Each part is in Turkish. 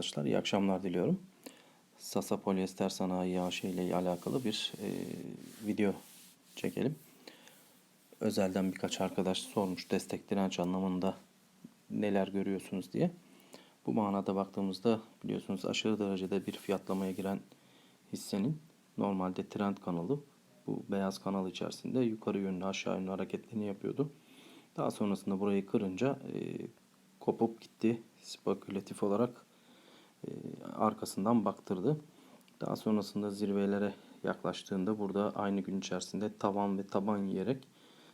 arkadaşlar. İyi akşamlar diliyorum. Sasa Polyester Sanayi AŞ ile alakalı bir e, video çekelim. Özelden birkaç arkadaş sormuş destek direnç anlamında neler görüyorsunuz diye. Bu manada baktığımızda biliyorsunuz aşırı derecede bir fiyatlamaya giren hissenin normalde trend kanalı bu beyaz kanal içerisinde yukarı yönlü aşağı yönlü hareketlerini yapıyordu. Daha sonrasında burayı kırınca e, kopup gitti. Spekülatif olarak arkasından baktırdı. Daha sonrasında zirvelere yaklaştığında burada aynı gün içerisinde tavan ve taban yiyerek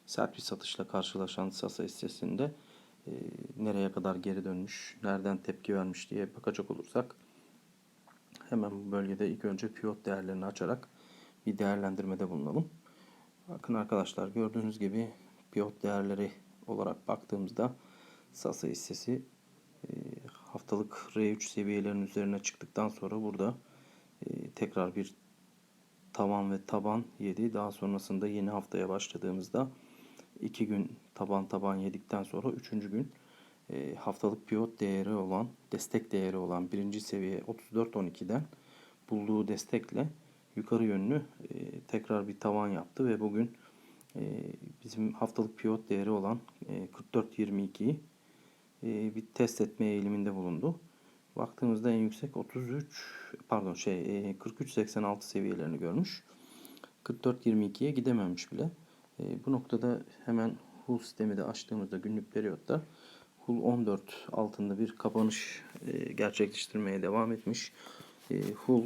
sert bir satışla karşılaşan Sasa hissesinde e, nereye kadar geri dönmüş, nereden tepki vermiş diye bakacak olursak hemen bu bölgede ilk önce pivot değerlerini açarak bir değerlendirmede bulunalım. Bakın arkadaşlar gördüğünüz gibi pivot değerleri olarak baktığımızda Sasa hissesi e, haftalık R3 seviyelerinin üzerine çıktıktan sonra burada e, tekrar bir tavan ve taban yedi. Daha sonrasında yeni haftaya başladığımızda iki gün taban taban yedikten sonra üçüncü gün e, haftalık pivot değeri olan destek değeri olan birinci seviye 34.12'den bulduğu destekle yukarı yönlü tekrar bir tavan yaptı ve bugün bizim haftalık pivot değeri olan 44.22'yi e, bir test etme eğiliminde bulundu. Baktığımızda en yüksek 33 pardon şey 43.86 seviyelerini görmüş. 44.22'ye gidememiş bile. E, bu noktada hemen Hull sistemi de açtığımızda günlük periyotta Hull 14 altında bir kapanış e, gerçekleştirmeye devam etmiş. Hull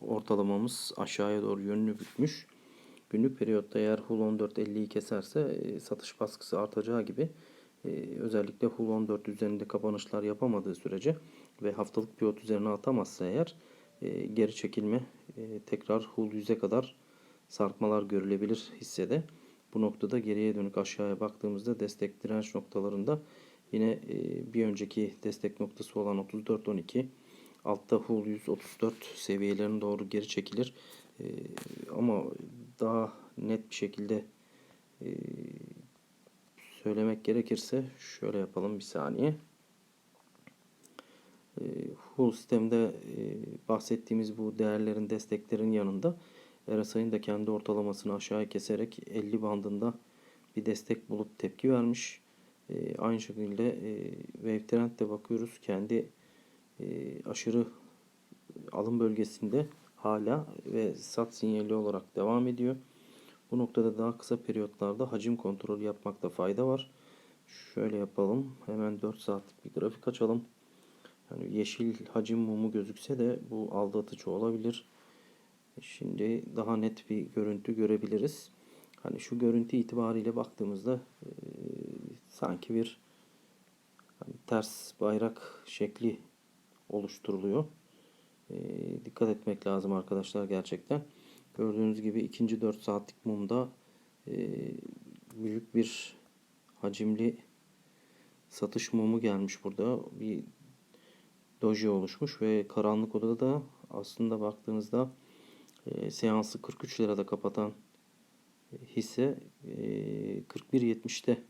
ortalamamız aşağıya doğru yönlü bükmüş. Günlük periyotta eğer Hull 14.50'yi keserse satış baskısı artacağı gibi ee, özellikle Hull 14 üzerinde kapanışlar yapamadığı sürece ve haftalık pivot üzerine atamazsa eğer e, geri çekilme e, tekrar Hull 100'e kadar sarkmalar görülebilir hissede. Bu noktada geriye dönük aşağıya baktığımızda destek direnç noktalarında yine e, bir önceki destek noktası olan 34.12 altta Hull 134 seviyelerine doğru geri çekilir. Ama daha net bir şekilde söylemek gerekirse şöyle yapalım bir saniye. E, Hull sistemde bahsettiğimiz bu değerlerin desteklerin yanında RSI'nin de kendi ortalamasını aşağıya keserek 50 bandında bir destek bulup tepki vermiş. E, aynı şekilde e, Wave Trend'de bakıyoruz. Kendi e, aşırı alım bölgesinde hala ve sat sinyali olarak devam ediyor. Bu noktada daha kısa periyotlarda hacim kontrolü yapmakta fayda var. Şöyle yapalım. Hemen 4 saatlik bir grafik açalım. Yani yeşil hacim mumu gözükse de bu aldatıcı olabilir. Şimdi daha net bir görüntü görebiliriz. Hani şu görüntü itibariyle baktığımızda e, sanki bir hani ters bayrak şekli oluşturuluyor. E, dikkat etmek lazım arkadaşlar gerçekten. Gördüğünüz gibi ikinci 4 saatlik mumda e, büyük bir hacimli satış mumu gelmiş burada. Bir doji oluşmuş ve karanlık odada da aslında baktığınızda e, seansı 43 lirada kapatan hisse e, 41.70'te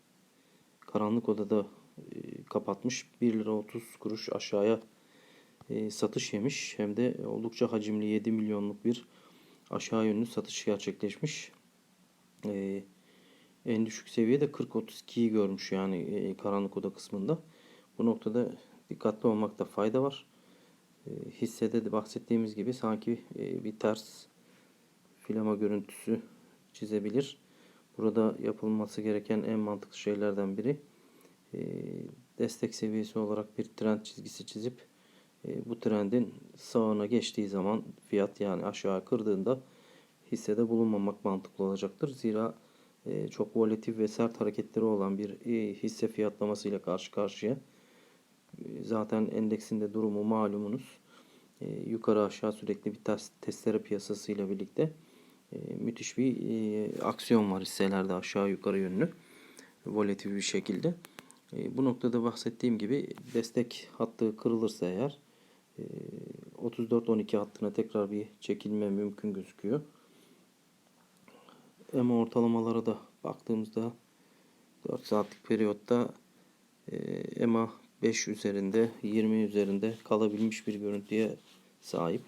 karanlık odada e, kapatmış. 1 lira 30 kuruş aşağıya e, satış yemiş. Hem de oldukça hacimli 7 milyonluk bir aşağı yönlü satış gerçekleşmiş. Ee, en düşük seviyede 40-32'yi görmüş yani e, karanlık oda kısmında. Bu noktada dikkatli olmakta fayda var. E, hissede de bahsettiğimiz gibi sanki e, bir ters filama görüntüsü çizebilir. Burada yapılması gereken en mantıklı şeylerden biri e, destek seviyesi olarak bir trend çizgisi çizip e, bu trendin sağına geçtiği zaman fiyat yani aşağı kırdığında hissede bulunmamak mantıklı olacaktır. Zira e, çok volatil ve sert hareketleri olan bir e, hisse fiyatlamasıyla karşı karşıya. Zaten endeksinde durumu malumunuz. Yukarı aşağı sürekli bir test, testere piyasasıyla birlikte müthiş bir aksiyon var hisselerde aşağı yukarı yönlü. Volatil bir şekilde. Bu noktada bahsettiğim gibi destek hattı kırılırsa eğer 34-12 hattına tekrar bir çekilme mümkün gözüküyor. EMA ortalamalara da baktığımızda 4 saatlik periyotta EMA 5 üzerinde 20 üzerinde kalabilmiş bir görüntüye sahip.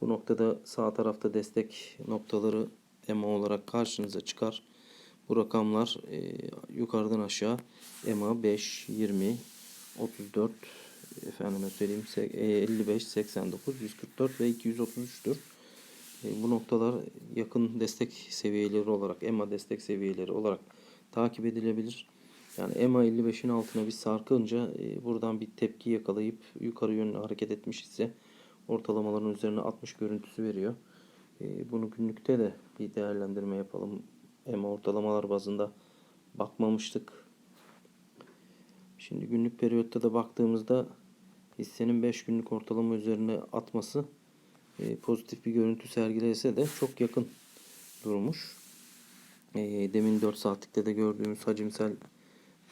Bu noktada sağ tarafta destek noktaları EMA olarak karşınıza çıkar. Bu rakamlar e, yukarıdan aşağı EMA 5, 20, 34, efendime söyleyeyim se- e, 55, 89, 144 ve 233'tür. E, bu noktalar yakın destek seviyeleri olarak, EMA destek seviyeleri olarak takip edilebilir. Yani EMA 55'in altına bir sarkınca e, buradan bir tepki yakalayıp yukarı yönlü hareket etmiş ise ortalamaların üzerine 60 görüntüsü veriyor. E, bunu günlükte de bir değerlendirme yapalım. EMA ortalamalar bazında bakmamıştık. Şimdi günlük periyotta da baktığımızda hissenin 5 günlük ortalama üzerine atması e, pozitif bir görüntü sergilese de çok yakın durmuş. E, demin 4 saatlikte de gördüğümüz hacimsel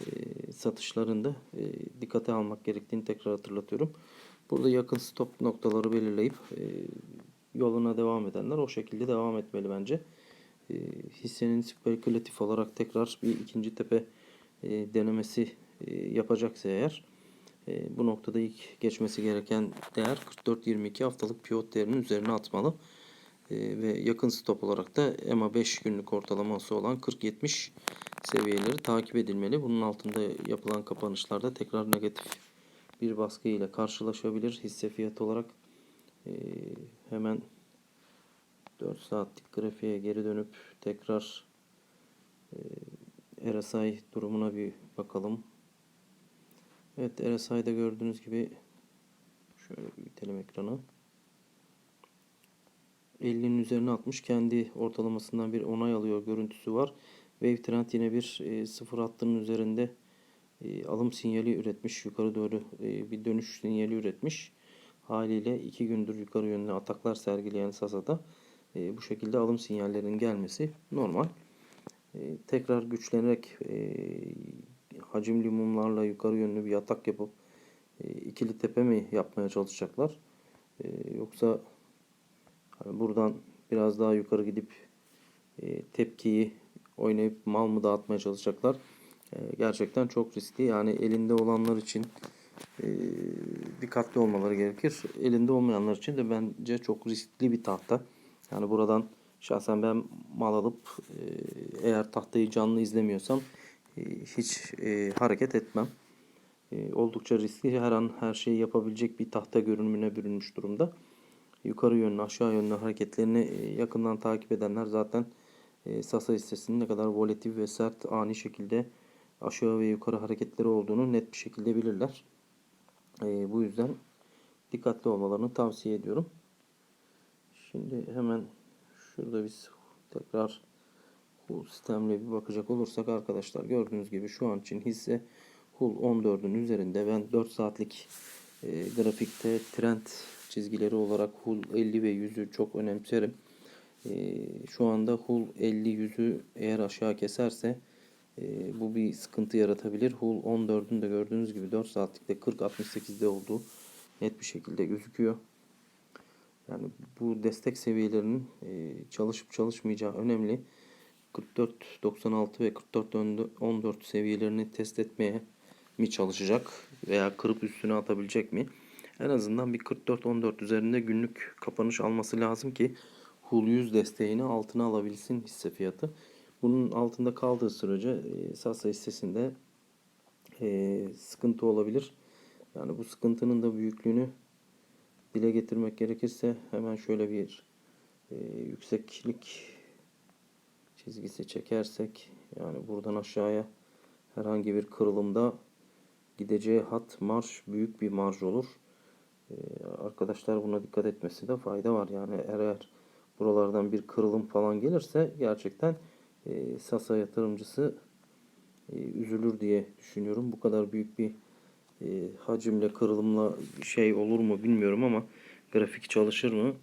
e, satışlarında e, dikkate almak gerektiğini tekrar hatırlatıyorum. Burada yakın stop noktaları belirleyip e, yoluna devam edenler o şekilde devam etmeli bence. E, hissenin spekülatif olarak tekrar bir ikinci tepe e, denemesi e, yapacaksa eğer e, bu noktada ilk geçmesi gereken değer 44.22 haftalık pivot değerinin üzerine atmalı. E, ve yakın stop olarak da EMA 5 günlük ortalaması olan 40-70 seviyeleri takip edilmeli. Bunun altında yapılan kapanışlarda tekrar negatif bir baskı ile karşılaşabilir hisse fiyatı olarak. E, hemen 4 saatlik grafiğe geri dönüp tekrar e, RSI durumuna bir bakalım. Evet RSI'de gördüğünüz gibi şöyle büyütelim ekranı. 50'nin üzerine atmış. Kendi ortalamasından bir onay alıyor görüntüsü var. Wave Trend yine bir e, sıfır hattının üzerinde e, alım sinyali üretmiş. Yukarı doğru e, bir dönüş sinyali üretmiş. Haliyle iki gündür yukarı yönlü ataklar sergileyen Sasa'da e, bu şekilde alım sinyallerinin gelmesi normal. E, tekrar güçlenerek e, hacimli mumlarla yukarı yönlü bir atak yapıp e, ikili tepe mi yapmaya çalışacaklar? E, yoksa hani buradan biraz daha yukarı gidip e, tepkiyi oynayıp mal mı dağıtmaya çalışacaklar? Gerçekten çok riskli. Yani elinde olanlar için dikkatli olmaları gerekir. Elinde olmayanlar için de bence çok riskli bir tahta. Yani buradan şahsen ben mal alıp eğer tahtayı canlı izlemiyorsam hiç e, hareket etmem. E, oldukça riskli. Her an her şeyi yapabilecek bir tahta görünümüne bürünmüş durumda. Yukarı yönlü aşağı yönlü hareketlerini e, yakından takip edenler zaten e, Sasa hissesinin ne kadar volatil ve sert ani şekilde aşağı ve yukarı hareketleri olduğunu net bir şekilde bilirler. E, bu yüzden dikkatli olmalarını tavsiye ediyorum. Şimdi hemen şurada biz tekrar bu sistemle bir bakacak olursak arkadaşlar gördüğünüz gibi şu an için hisse Hull 14'ün üzerinde ben 4 saatlik e, grafikte trend çizgileri olarak Hull 50 ve 100'ü çok önemserim. E, şu anda Hull 50 100'ü eğer aşağı keserse e, bu bir sıkıntı yaratabilir. Hull 14'ün de gördüğünüz gibi 4 saatlikte 40-68'de olduğu net bir şekilde gözüküyor. Yani bu destek seviyelerinin e, çalışıp çalışmayacağı önemli. 44.96 ve 44.14 seviyelerini test etmeye mi çalışacak veya kırıp üstüne atabilecek mi? En azından bir 44.14 üzerinde günlük kapanış alması lazım ki HUL 100 desteğini altına alabilsin hisse fiyatı. Bunun altında kaldığı sürece e, Sasa hissesinde e, sıkıntı olabilir. Yani bu sıkıntının da büyüklüğünü dile getirmek gerekirse hemen şöyle bir e, yükseklik çizgisi çekersek yani buradan aşağıya herhangi bir kırılımda gideceği hat marş büyük bir marj olur. Ee, arkadaşlar buna dikkat etmesinde fayda var. Yani eğer buralardan bir kırılım falan gelirse gerçekten e, Sasa yatırımcısı e, üzülür diye düşünüyorum. Bu kadar büyük bir e, hacimle kırılımla şey olur mu bilmiyorum ama grafik çalışır mı?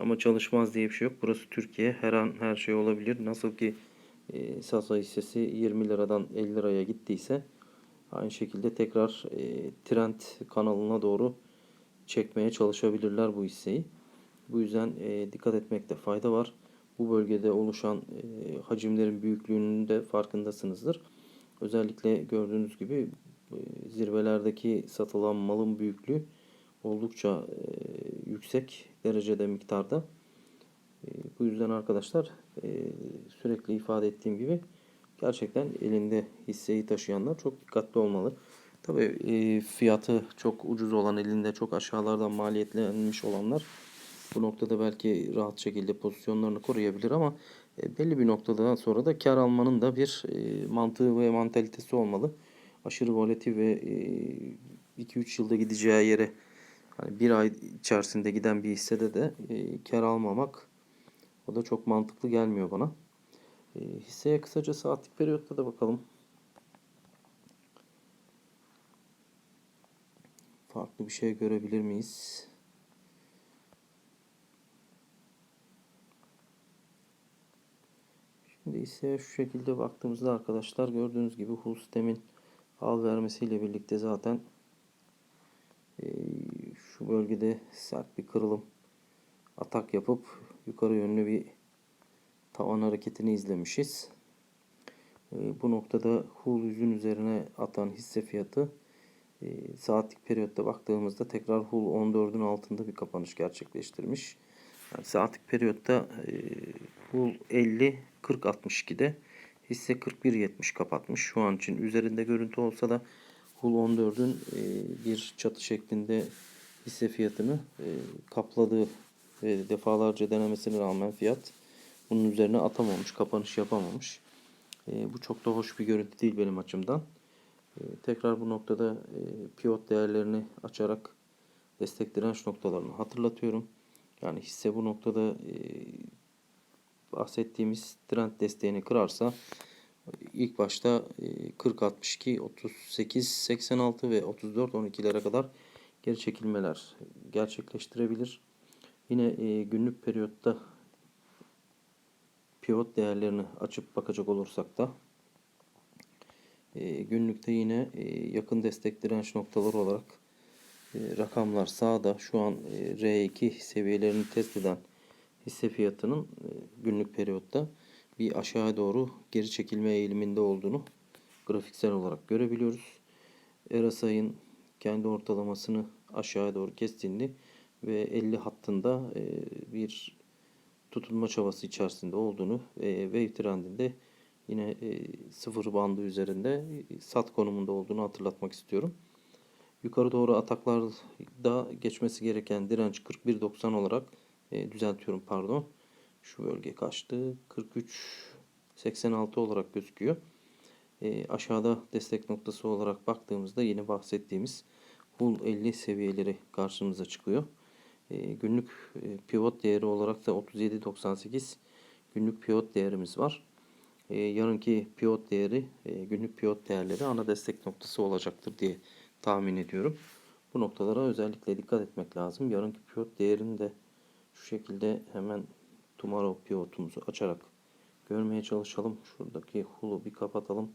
Ama çalışmaz diye bir şey yok. Burası Türkiye. Her an her şey olabilir. Nasıl ki e, Sasa hissesi 20 liradan 50 liraya gittiyse aynı şekilde tekrar e, trend kanalına doğru çekmeye çalışabilirler bu hisseyi. Bu yüzden e, dikkat etmekte fayda var. Bu bölgede oluşan e, hacimlerin büyüklüğünün de farkındasınızdır. Özellikle gördüğünüz gibi e, zirvelerdeki satılan malın büyüklüğü oldukça e, yüksek derecede miktarda. E, bu yüzden arkadaşlar e, sürekli ifade ettiğim gibi gerçekten elinde hisseyi taşıyanlar çok dikkatli olmalı. Tabii e, fiyatı çok ucuz olan elinde çok aşağılardan maliyetlenmiş olanlar bu noktada belki rahat şekilde pozisyonlarını koruyabilir ama e, belli bir noktadan sonra da kar almanın da bir e, mantığı ve mantalitesi olmalı. Aşırı volatil ve 2-3 yılda gideceği yere hani bir ay içerisinde giden bir hissede de e, kar almamak o da çok mantıklı gelmiyor bana. E, hisseye kısaca saatlik periyotta da bakalım. Farklı bir şey görebilir miyiz? Şimdi ise şu şekilde baktığımızda arkadaşlar gördüğünüz gibi Hulstem'in al vermesiyle birlikte zaten bölgede sert bir kırılım atak yapıp yukarı yönlü bir tavan hareketini izlemişiz. E, bu noktada Hul yüzün üzerine atan hisse fiyatı e, saatlik periyotta baktığımızda tekrar Hul 14'ün altında bir kapanış gerçekleştirmiş. Yani saatlik periyotta Hul 50 40 62'de hisse 41.70 kapatmış. Şu an için üzerinde görüntü olsa da Hul 14'ün e, bir çatı şeklinde hisse fiyatını e, kapladığı ve defalarca denemesine rağmen fiyat bunun üzerine atamamış, kapanış yapamamış. E, bu çok da hoş bir görüntü değil benim açımdan. Tekrar bu noktada pivot değerlerini açarak destek direnç noktalarını hatırlatıyorum. Yani hisse bu noktada bahsettiğimiz trend desteğini kırarsa ilk başta 40 62 38 86 ve 34 12'lere kadar geri çekilmeler gerçekleştirebilir. Yine e, günlük periyotta pivot değerlerini açıp bakacak olursak da e, günlükte yine e, yakın destek direnç noktaları olarak rakamlar sağda şu an R2 seviyelerini test eden hisse fiyatının e, günlük periyotta bir aşağı doğru geri çekilme eğiliminde olduğunu grafiksel olarak görebiliyoruz. RSI'ın kendi ortalamasını aşağı doğru kestiğini ve 50 hattında e, bir tutunma çabası içerisinde olduğunu ve wave trendinde yine e, sıfır bandı üzerinde sat konumunda olduğunu hatırlatmak istiyorum. Yukarı doğru ataklarda geçmesi gereken direnç 41.90 olarak e, düzeltiyorum pardon. Şu bölge kaçtı? 43.86 olarak gözüküyor. E, aşağıda destek noktası olarak baktığımızda yine bahsettiğimiz Hull 50 seviyeleri karşımıza çıkıyor. E, günlük e, pivot değeri olarak da 37.98 günlük pivot değerimiz var. E, yarınki pivot değeri, e, günlük pivot değerleri ana destek noktası olacaktır diye tahmin ediyorum. Bu noktalara özellikle dikkat etmek lazım. Yarınki pivot değerini de şu şekilde hemen Tomorrow pivotumuzu açarak görmeye çalışalım. Şuradaki hulu bir kapatalım.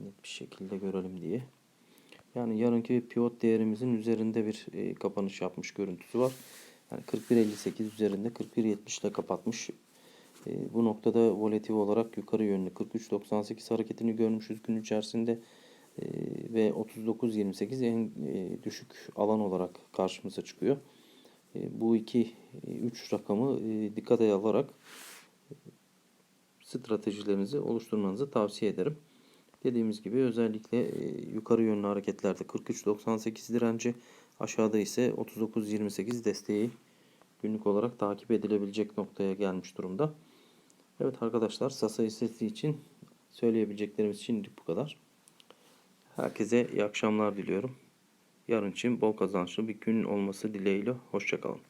Net bir şekilde görelim diye. Yani yarınki pivot değerimizin üzerinde bir e, kapanış yapmış görüntüsü var. Yani 41.58 üzerinde 41.70 ile kapatmış. E, bu noktada volatil olarak yukarı yönlü 43.98 hareketini görmüşüz gün içerisinde. Ee, ve 39-28 en e, düşük alan olarak karşımıza çıkıyor. E, bu iki e, üç rakamı dikkate alarak stratejilerinizi oluşturmanızı tavsiye ederim. Dediğimiz gibi özellikle yukarı yönlü hareketlerde 43.98 direnci aşağıda ise 39.28 desteği günlük olarak takip edilebilecek noktaya gelmiş durumda. Evet arkadaşlar Sasa hissesi için söyleyebileceklerimiz şimdilik bu kadar. Herkese iyi akşamlar diliyorum. Yarın için bol kazançlı bir gün olması dileğiyle. Hoşçakalın.